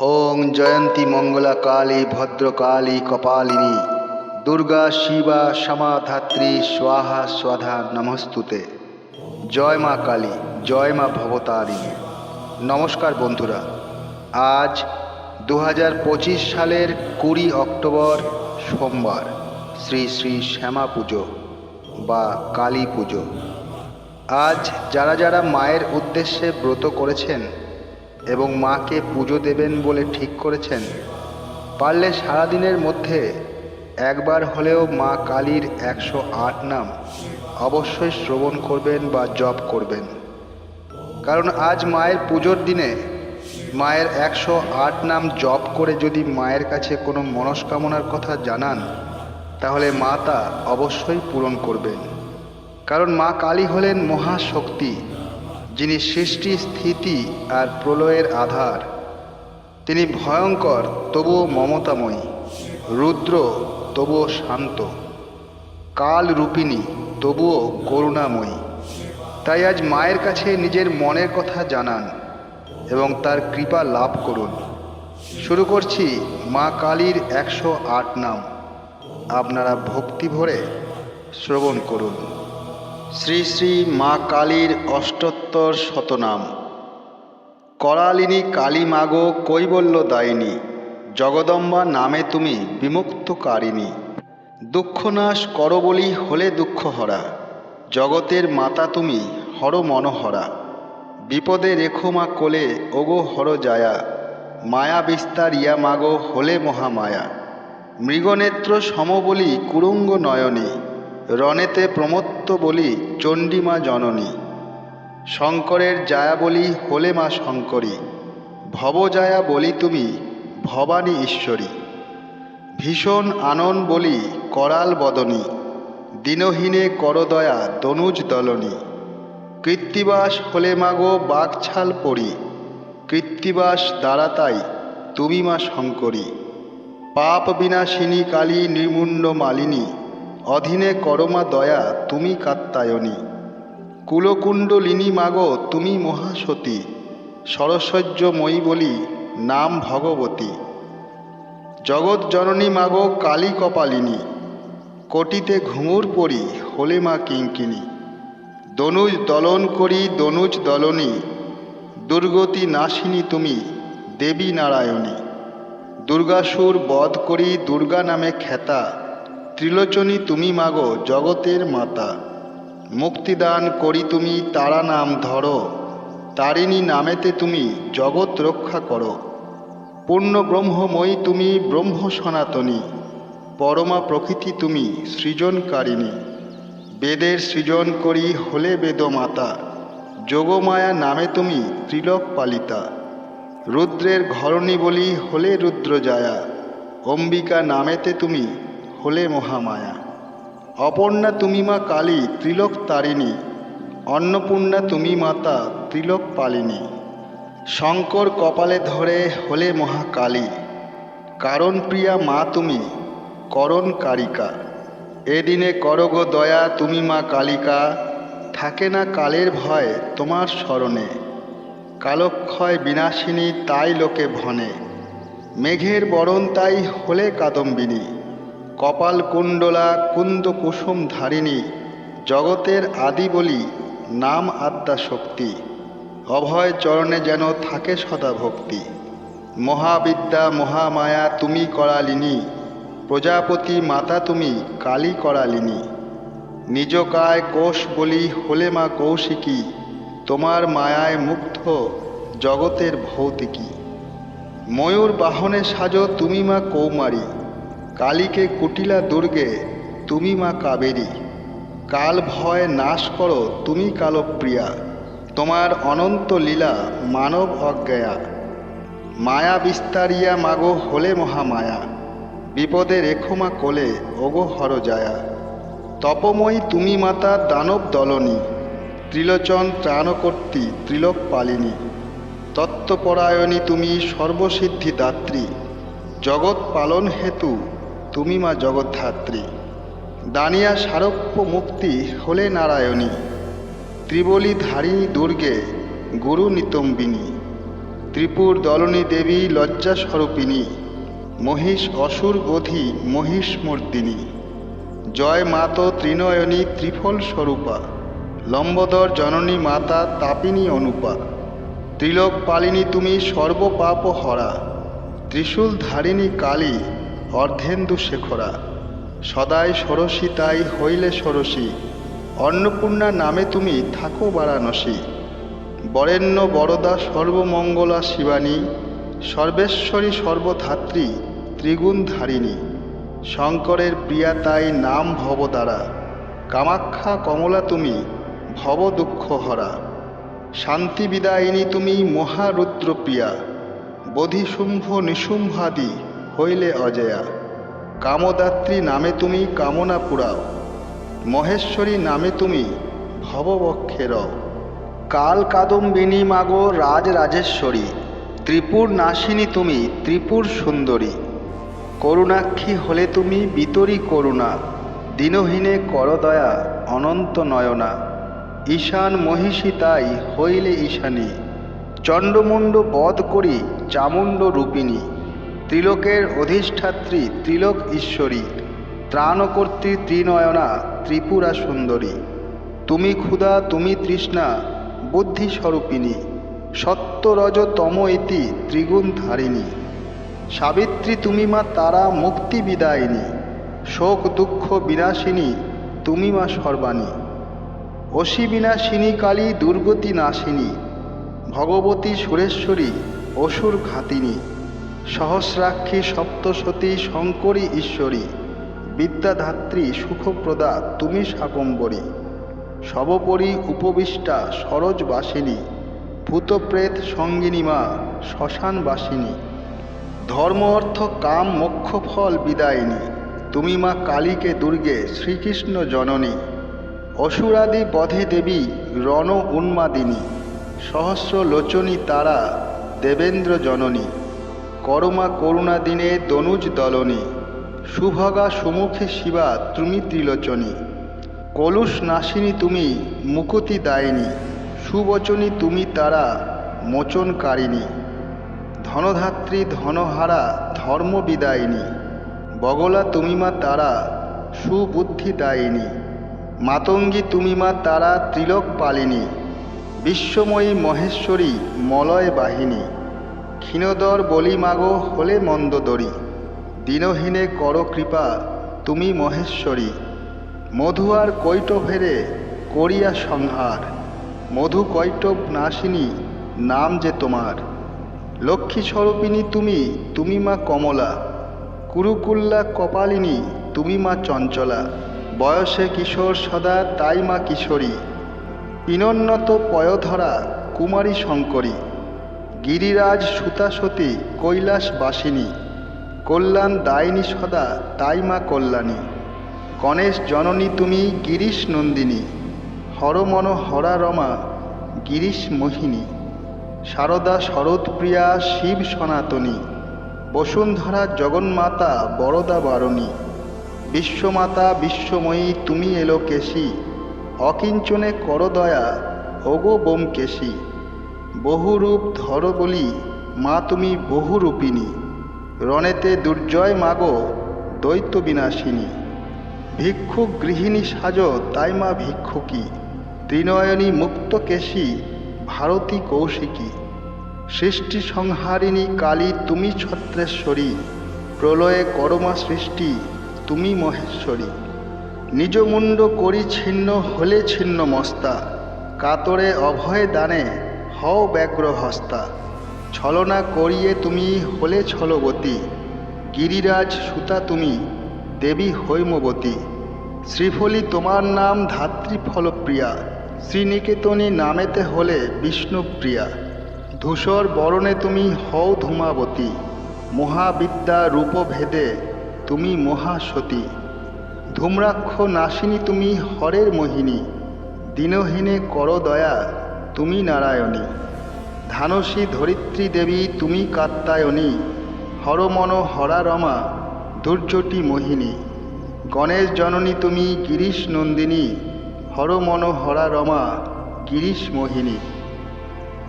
ওং জয়ন্তী মঙ্গলা কালী ভদ্রকালী, কপালিনী। দুর্গা শিবা সমাধাত্রী, স্বাহা স্বাধা নমস্তুতে। জয় মা কালী, জয় মা ভবতারিণী। নমস্কার বন্ধুরা, আজ দু পঁচিশ সালের কুড়ি অক্টোবর সোমবার, শ্রী শ্রী শ্যামা পুজো বা কালী পুজো। আজ যারা যারা মায়ের উদ্দেশ্যে ব্রত করেছেন এবং মাকে পুজো দেবেন বলে ঠিক করেছেন। পারলে সারাদিনের মধ্যে একবার হলেও মা কালীর একশো আট নাম অবশ্যই শ্রবণ করবেন বা জপ করবেন। কারণ আজ মায়ের পুজোর দিনে মায়ের একশো আট নাম জপ করে যদি মায়ের কাছে কোনো মনস্কামনার কথা জানান, তাহলে মা তা অবশ্যই পূরণ করবেন। কারণ মা কালী হলেন মহাশক্তি। যিনি সৃষ্টি, স্থিতি আর প্রলয়ের আধার, তিনি ভয়ঙ্কর, তবুও মমতাময়ী, রুদ্র, তবুও শান্ত, কাল রূপিণী, তবুও করুণাময়ী। তাই আজ মায়ের কাছে নিজের মনের কথা জানান এবং তার কৃপা লাভ করুন। শুরু করছি মা কালীর একশো আট নাম। আপনারা ভক্তি ভরে শ্রবণ করুন। শ্রী শ্রী মা কালীর অষ্টোত্তর শতনাম। করালিনী কালী মাগো কৈবল্য দায়িনী জগদম্বা নামে তুমি বিমুক্ত বিমুক্তকারিণী। দুঃখনাশ কর বলি হলে দুঃখ হরা জগতের মাতা তুমি হর মনোহরা। বিপদে রেখো মা কোলে, ওগো হর জায়া, মায়া বিস্তার ইয়া মাগো হলে মহামায়া। মৃগনেত্র সম বলি কুরুঙ্গ নয়নী রণেতে প্রমত্ত বলি চণ্ডীমা জননী। শঙ্করের জায়া বলি হলে মা শঙ্করী। ভবজায়া বলি তুমি ভবানী ঈশ্বরী। ভীষণ আনন বলি করাল বদনী। দিনহীনে করদয়া দনুজ দলনী। কৃত্তিবাস হলে মাগো বাঘছাল পড়ি। কৃত্তিবাস দাঁড়াতাই তুমি মা শঙ্করী। পাপ বিনাশিনী কালী নির্মুণ্ড মালিনী। অধীনে করমা দয়া, তুমি কাত্তায়নী কুলকুণ্ডলিনী মাগো, তুমি মহাসতী। সরস্বজ্যময়ী বলি, নাম ভগবতী। জগৎ জননী মাগো, কালী কপালিনী। কোটিতে ঘুঙুর পরি, হলে মা কিঙ্কিনী। দনুজ দলন করি, দনুজ দলনী। দুর্গতি নাশিনী তুমি, দেবী নারায়ণী। দুর্গাসুর বধ করি, দুর্গা নামে খ্যাতা। ত্রিলোচনী তুমি মাগো জগতের মাতা। মুক্তিদান করি তুমি তারা নাম ধরো। তারিণী নামেতে তুমি জগৎ রক্ষা করো। পূর্ণ ব্রহ্মময়ী তুমি ব্রহ্ম সনাতনী। পরমা প্রকৃতি তুমি সৃজনকারিণী। বেদের সৃজন করি হলে বেদ মাতা যোগমায়া নামে তুমি ত্রিলোক পালিতা। রুদ্রের ঘরণী বলি হলে রুদ্র জায়া। অম্বিকা নামেতে তুমি হলে মহামায়া। অপর্ণা তুমি মা কালী, ত্রিলোক তারিণী। অন্নপূর্ণা তুমি মাতা, ত্রিলোক পালিনী। শঙ্কর কপালে ধরে হলে মহাকালী। কারণ প্রিয়া মা তুমি, করণ কারিকা। এদিনে করগ দয়া তুমি মা কালিকা। থাকে না কালের ভয় তোমার স্মরণে। কালক্ষয় বিনাশিনী তাই লোকে ভনে। মেঘের বরণ তাই হলে কাদম্বিনী। কপাল কুণ্ডলা কুন্দ কুসুম ধারিণী, জগতের আদি বলি, নাম আত্মা শক্তি। অভয় চরণে যেন থাকে সদা ভক্তি। মহাবিদ্যা মহামায়া তুমি করালিনী, প্রজাপতি মাতা তুমি কালী করালিনী। নিজ কায় কোষ বলি হলে মা কৌশিকী, তোমার মায়ায় মুগ্ধ জগতের ভৌতিকী। ময়ূর বাহনে সাজো তুমি মা কৌমারী কালীকে কুটিলা দুর্গে, তুমি মা কাবেরী। কাল ভয় নাশ করো, তুমি কালপ্রিয়া। তোমার অনন্ত লীলা মানব অজ্ঞায়া। মায়া বিস্তারিয়া মাগো হলে মহামায়া। বিপদে রেখো মা কোলে, ওগো হর জায়া তপময়ী তুমি মাতা দানব দলনী। ত্রিলোচন ত্রাণকর্তী ত্রিলোক পালিনী। তত্ত্বপরায়ণী তুমি সর্বসিদ্ধি দাত্রী জগৎ পালন হেতু তুমি মা জগদ্ধাত্রী। দানিয়া সারপ্য মুক্তি হলে নারায়ণী। ত্রিবলী ধারিণী দুর্গে গুরু নিতম্বিনী। ত্রিপুর দলনী দেবী লজ্জা স্বরূপিণী। মহিষ অসুর বোধি মহিষমর্দিনী জয় মাত ত্রিনয়নী ত্রিফল স্বরূপা। লম্বদর জননী মাতা তাপিনী অনুপা। ত্রিলোক পালিনী তুমি সর্বপাপ হরা ত্রিশূল ধারিণী কালী অর্ধেন্দু শেখরা, সদাই ষোড়শী তাই হইলে ষোড়শী অন্নপূর্ণা নামে তুমি থাকো বারাণসী। বরেণ্য বরদা সর্বমঙ্গলা শিবানী, সর্বেশ্বরী সর্বধাত্রী ত্রিগুণ ধারিণী শঙ্করের প্রিয়া তাই নাম ভবদ্বারা কামাখ্যা কমলা তুমি ভব দুঃখ হরা শান্তি বিদায়িনী তুমি মহারুদ্রপ্রিয়া, বোধিশুম্ভ নিশুম্ভাদি হইলে অজয়া, কামদাত্রী নামে তুমি কামনা পুরাও, মহেশ্বরী নামে তুমি ভববক্ষে রও। কাল কাদম্বিনী মাগো রাজ রাজেশ্বরী, ত্রিপুর নাশিনী তুমি ত্রিপুর সুন্দরী। করুণাক্ষী হলে তুমি বিতরী করুণা, দিনহীনে করদয়া অনন্ত নয়না। ঈশান মহিষী তাই হইলে ঈশানী, চণ্ডমুণ্ড বধ করি চামুণ্ড রূপিণী। ত্রিলোকের অধিষ্ঠাত্রী ত্রিলোক ঈশ্বরী, ত্রাণকর্ত্রী ত্রিনয়না ত্রিপুরা সুন্দরী। তুমি ক্ষুধা, তুমি তৃষ্ণা বুদ্ধি স্বরূপিণী সত্য রজ তম ইতি ত্রিগুণ ধারিণী সাবিত্রী, তুমি মা তারা মুক্তি বিদায়িনী শোক দুঃখ বিনাশিনী তুমি মা সর্বাণী। অসি বিনাশিনী কালী দুর্গতি নাশিনী, ভগবতী সুরেশ্বরী অসুর ঘাতিনী। সহস্রাক্ষী সপ্তসতী শঙ্করী ঈশ্বরী, বিদ্যাধাত্রী সুখপ্রদা তুমি শাকম্বরী সবপরি উপবিষ্টা সরোজবাসিনী, ভূতপ্রেত সঙ্গিনী মা শ্মশানবাসিনী ধর্ম অর্থ কাম মোক্ষ ফল বিদায়িনী, তুমি মা কালীকে দুর্গে শ্রীকৃষ্ণ জননী, অসুরাদি বধে দেবী রণ উন্মাদিনী, সহস্র লোচনী তারা দেবেন্দ্র জননী। করমা করুণা দিনে দনুজ দলনী, সুভগা সুমুখে শিবা তুমি ত্রিলোচনী। কলুষ নাশিনী তুমি, মুকুতি দায়িনী, সুবচনী তুমি তারা, মোচনকারিণী। ধনধাত্রী ধনহারা ধর্মবিদায়িনী বগলা তুমি মা তারা সুবুদ্ধিদায়িনী মাতঙ্গী তুমি মা তারা, ত্রিলোক পালিনী। বিশ্বময়ী মহেশ্বরী, মলয় বাহিনী। ক্ষীণদর বলি মাগো হলে মন্দদরি দিনহীনে কর কৃপা, তুমি মহেশ্বরী। মধু আর কৈটভেরে করিয়া সংহার। মধু কৈটব নাশিনী, নাম যে তোমার। লক্ষ্মী স্বরূপিণী তুমি তুমি মা কমলা। কুরুকুল্লা কপালিনী, তুমি মা চঞ্চলা। বয়সে কিশোর সদা, তাই মা কিশোরী। পিনোন্নত পয়ধরা, কুমারী শঙ্করী। গিরিরাজ সুতাসতী কৈলাসবাসিনী, কল্যাণ দায়িনী সদা তাই মা কল্যাণী। গণেশ জননী তুমি গিরিশ নন্দিনী, হরমন হরা রমা গিরিশ মোহিনী। শারদা শরৎপ্রিয়া শিব সনাতনী, বসুন্ধরা জগন্মাতা বরদা বারণী। বিশ্বমাতা বিশ্বময়ী তুমি এলো কেশী, অকিঞ্চনে করদয়া ওগো বোমকেশী। বহুরূপ ধর বলি, মা তুমি বহুরূপিণী। রণেতে দুর্জয় মাগো দৈত্য বিনাশিনী। ভিক্ষুক গৃহিণী সাজ, তাই মা ভিক্ষুকী। ত্রিনয়নী মুক্তকেশী ভারতী কৌশিকী। সৃষ্টি সংহারিণী কালী তুমি ছত্রেশ্বরী। প্রলয়ে করমা সৃষ্টি তুমি মহেশ্বরী। নিজ মুণ্ড করি ছিন্ন, হলে ছিন্ন মস্তা। কাতরে অভয় দানে হও ব্যগ্র হস্তা ছলনা করিয়ে তুমি হলে ছলবতী, গিরিরাজ সুতা তুমি, দেবী হৈমবতী। শ্রীফলি তোমার নাম ধাত্রী ফলপ্রিয়া, শ্রীনিকেতনী নামেতে হলে বিষ্ণুপ্রিয়া। ধূসর বরণে তুমি হও ধূমাবতী, মহাবিদ্যা রূপভেদে তুমি মহাসতী। ধূম্রাক্ষ নাশিনী তুমি হরের মোহিনী, দিনহীনে কর দয়া তুমি নারায়ণী। ধানসী ধরিত্রী দেবী, তুমি কাত্তায়নী হরমন হরা রমা দুর্যটি মোহিনী। গণেশ জননী তুমি গিরিশ নন্দিনী। হরমন হরা রমা গিরিশ মোহিনী।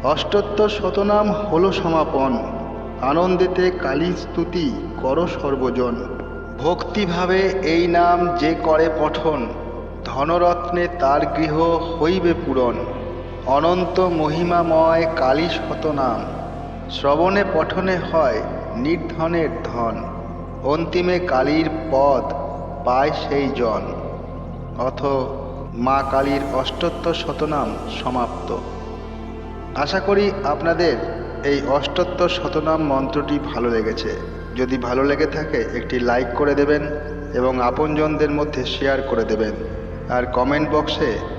অষ্টোত্তর শতনাম হল সমাপন। আনন্দেতে কালী স্তুতি কর সর্বজন। ভক্তিভাবে এই নাম যে করে পঠন, ধনরত্নে তার গৃহ হইবে পূরণ। অনন্ত মহিমাময় কালী শতনাম। শ্রবণে পঠনে হয় নির্ধনের ধন। অন্তিমে কালীর পদ পায় সেই জন। অথ মা কালীর অষ্টোত্তর শতনাম সমাপ্ত। আশা করি আপনাদের এই অষ্টোত্তর শতনাম মন্ত্রটি ভালো লেগেছে। যদি ভালো লেগে থাকে, একটি লাইক করে দেবেন এবং আপনজনদের মধ্যে শেয়ার করে দেবেন। আর কমেন্ট বক্সে